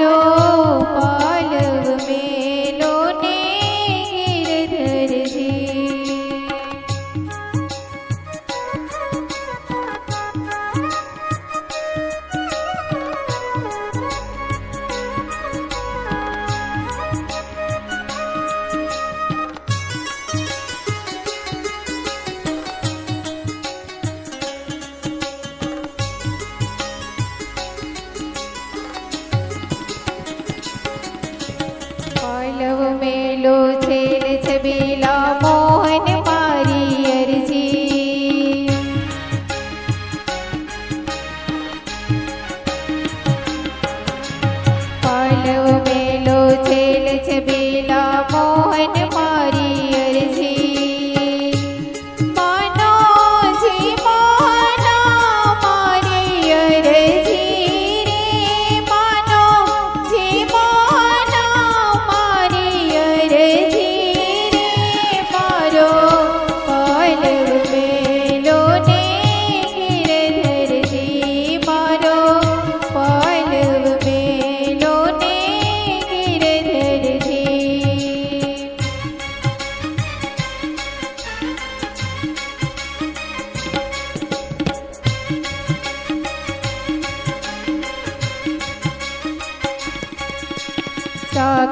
করো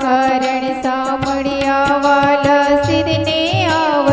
કરણ સાંભળ્યા વાલ સિદ્ધને આવ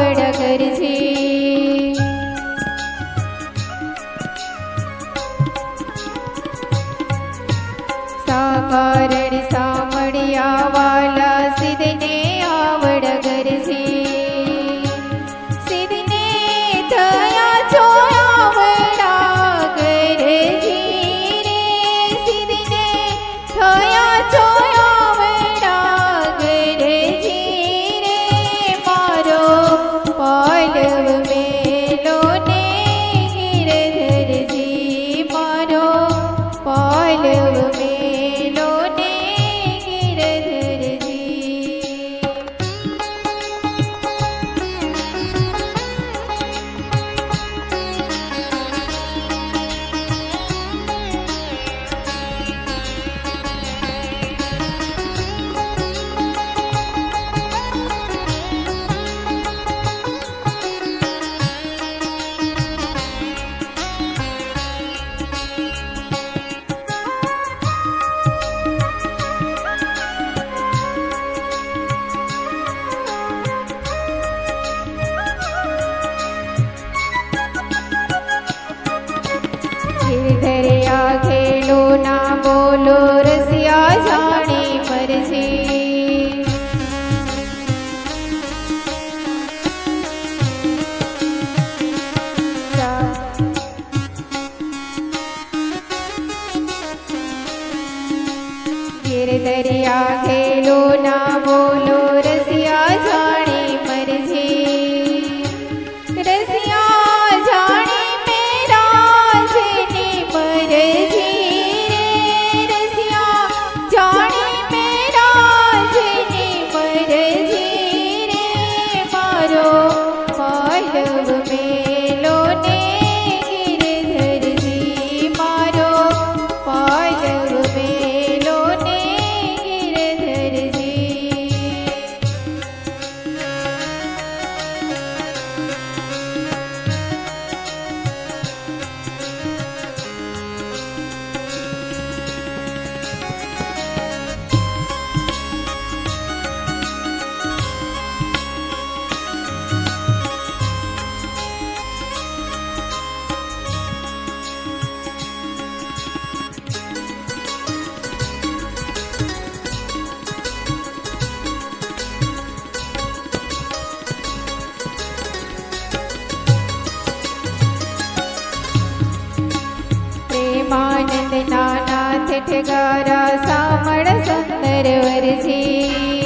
બોલો ના બોલો રસિયા જાણે મરજે. ગીર દરિયા ગેલો ના બોલો ગારા સામળ સુંદર વરજી